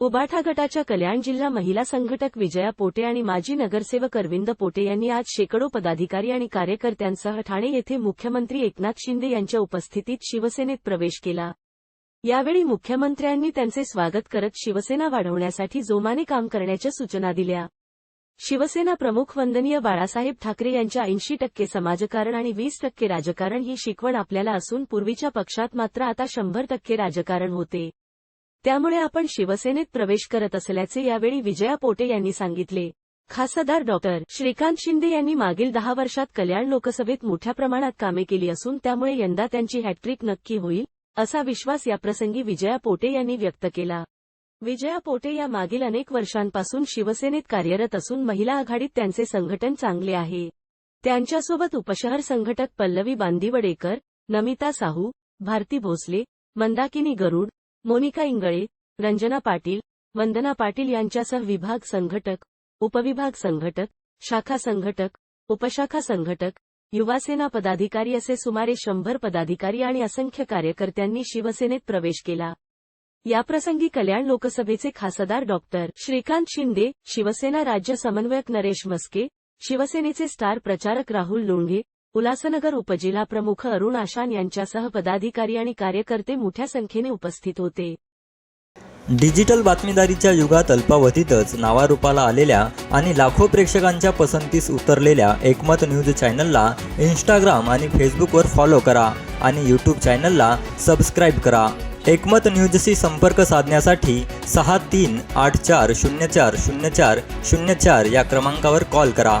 उबाठा गटाच्या कल्याण जिल्हा महिला संघटक विजया पोटे आणि माजी नगरसेवक अरविंद पोटे यांनी आज शेकडो पदाधिकारी आणि कार्यकर्त्यांसह ठाणे येथे मुख्यमंत्री एकनाथ शिंदे यांच्या उपस्थितीत शिवसेनेत प्रवेश केला. यावेळी मुख्यमंत्र्यांनी त्यांचे स्वागत करत शिवसेना वाढवण्यासाठी जोमाने काम करण्याच्या सूचना दिल्या. शिवसेना प्रमुख वंदनीय बाळासाहेब ठाकरे यांच्या ऐंशी टक्के समाजकारण आणि वीस टक्के राजकारण ही शिकवण आपल्याला असून पूर्वीच्या पक्षात मात्र आता शंभर टक्के राजकारण होते. त्यामुळे आपण शिवसेनेत प्रवेश करत असल्याचे यावेळी विजया पोटे यांनी सांगितले. खासदार डॉक्टर श्रीकांत शिंदे यांनी मागील दहा वर्षात कल्याण लोकसभेत मोठ्या प्रमाणात कामे केली असून त्यामुळे यंदा त्यांची हॅट्रिक नक्की होईल असा विश्वास याप्रसंगी विजया पोटे यांनी व्यक्त केला. विजया पोटे या मागील अनेक वर्षांपासून शिवसेनेत कार्यरत असून महिला आघाडीत त्यांचे संघटन चांगले आहे. त्यांच्यासोबत उपशहर संघटक पल्लवी बांदिवडेकर नमिता साहू भारती भोसले मंदाकिनी गरुड मोनिका इंगळे रंजना पाटील वंदना पाटील यांच्यासह विभाग संघटक उपविभाग संघटक शाखा संघटक उपशाखा संघटक युवासेना पदाधिकारी असे सुमारे शंभर पदाधिकारी आणि असंख्य कार्यकर्त्यांनी शिवसेनेत प्रवेश केला. याप्रसंगी कल्याण लोकसभेचे खासदार डॉक्टर श्रीकांत शिंदे शिवसेना राज्य समन्वयक नरेश मस्के शिवसेनेचे स्टार प्रचारक राहुल लोंढे उल्हासनगर उपजिल्हा प्रमुख अरुण आशान यांच्यासह पदाधिकारी आणि कार्यकर्ते मोठ्या संख्येने उपस्थित होते. डिजिटल बातमीदारीच्या युगात अल्पावधीतच नावारूपाला आलेल्या आणि लाखो प्रेक्षकांच्या पसंतीस उतरलेल्या एकमत न्यूज चॅनलला इंस्टाग्राम आणि फेसबुकवर फॉलो करा आणि यूट्यूब चॅनलला सबस्क्राईब करा. एकमत न्यूजशी संपर्क साधण्यासाठी सहा तीन आठ चार शून्य चार शून्य चार शून्य चार या क्रमांकावर कॉल करा.